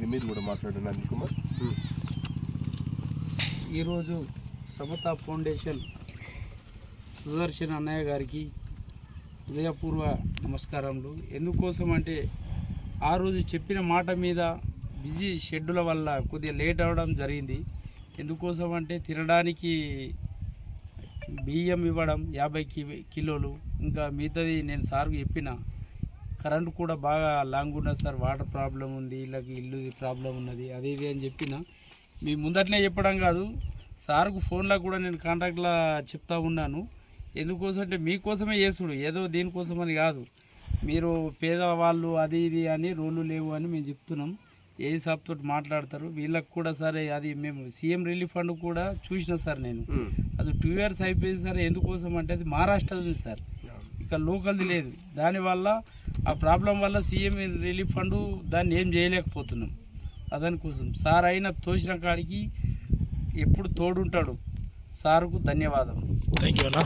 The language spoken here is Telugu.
కొద్దిగా మీరు కూడా మాట్లాడండి అనిల్ కుమార్ ఈరోజు సమతా ఫౌండేషన్ సుదర్శన్ అన్నయ్య గారికి హృదయపూర్వ నమస్కారములు. ఎందుకోసం అంటే ఆ రోజు చెప్పిన మాట మీద బిజీ షెడ్యూల వల్ల కొద్దిగా లేట్ అవ్వడం జరిగింది. ఎందుకోసం అంటే తినడానికి బియ్యం ఇవ్వడం యాభై కి కిలోలు ఇంకా మిగతాది నేను సార్కు చెప్పిన కరెంట్ కూడా బాగా లాంగ్ ఉన్నది సార్ వాటర్ ప్రాబ్లం ఉంది వీళ్ళకి ఇల్లు ప్రాబ్లం ఉన్నది అది ఇది అని చెప్పిన. మీ ముందటనే చెప్పడం కాదు సార్కు ఫోన్లో కూడా నేను కాంటాక్ట్లో చెప్తా ఉన్నాను. ఎందుకోసం అంటే మీకోసమే చేసుడు ఏదో దీనికోసం అని కాదు. మీరు పేదవాళ్ళు అది ఇది అని రూలు లేవు అని మేము చెప్తున్నాం. ఏ సాబ్ తోటి మాట్లాడతారు? వీళ్ళకి కూడా సరే అది మేము సీఎం రిలీఫ్ ఫండ్ కూడా చూసిన సార్ నేను. అది టూ ఇయర్స్ అయిపోయింది సార్ ఎందుకోసం అంటే అది మహారాష్ట్రది సార్. ఇక్కడ లోకల్ది లేదు. దానివల్ల ఆ ప్రాబ్లం వల్ల సీఎం రిలీఫ్ ఫండ్ దాన్ని ఏం చేయలేకపోతున్నాం. అదనికోసం సార్ అయిన తోచిన కాడికి ఎప్పుడు తోడుంటాడు. సార్కు ధన్యవాదం థ్యాంక్ యూ అన్న.